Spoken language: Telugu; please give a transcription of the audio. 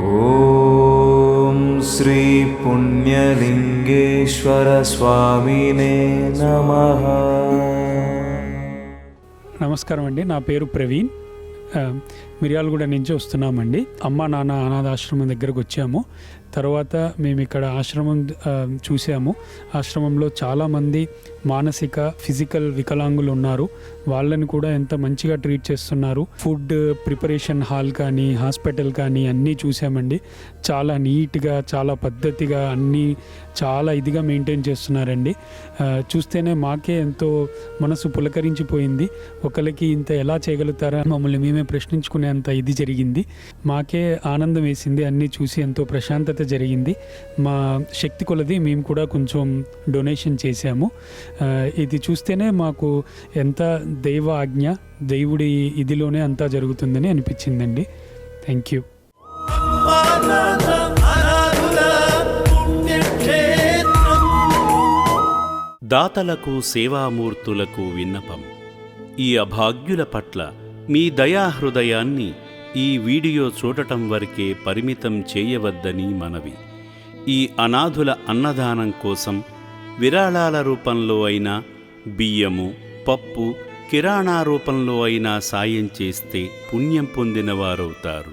ॐ శ్రీపుణ్యలింగేశ్వరస్వామినే నమ. నమస్కారం అండి నా పేరు ప్రవీణ్. మిర్యాలగూడ నుంచి వస్తున్నామండి. అమ్మ నాన్న అనాథాశ్రమం దగ్గరకు వచ్చాము. తర్వాత మేము ఇక్కడ ఆశ్రమం చూసాము ఆశ్రమంలో చాలామంది మానసిక ఫిజికల్ వికలాంగులు ఉన్నారు. వాళ్ళని కూడా ఎంత మంచిగా ట్రీట్ చేస్తున్నారు. ఫుడ్ ప్రిపరేషన్ హాల్ కానీ హాస్పిటల్ కానీ అన్నీ చూసామండి చాలా నీట్గా చాలా పద్ధతిగా అన్నీ చాలా ఇదిగా మెయింటైన్ చేస్తున్నారండి. చూస్తేనే మాకే ఎంతో మనసు పులకరించిపోయింది. ఒకరికి ఇంత ఎలా చేయగలుగుతారా మమ్మల్ని మేమే ప్రశ్నించుకునే అంత ఇది జరిగింది. మాకే ఆనందం వేసింది. అన్నీ చూసి ఎంతో ప్రశాంతత జరిగింది. మా శక్తి కొలది మేము కూడా కొంచెం డొనేషన్ చేశాము. ఇది చూస్తేనే మాకు ఎంత దైవ ఆజ్ఞ దేవుడి ఇదిలోనే అంతా జరుగుతుందని అనిపించిందండి. థ్యాంక్ యూ దాతలకు సేవామూర్తులకు విన్నపం. ఈ అభాగ్యుల పట్ల మీ దయాహృదయాన్ని ఈ వీడియో చూడటం వరకే పరిమితం చేయవద్దని మనవి. ఈ అనాథుల అన్నదానం కోసం విరాళాల రూపంలో అయినా బియ్యము పప్పు కిరాణా రూపంలో అయినా సాయం చేస్తే పుణ్యం పొందినవారవుతారు.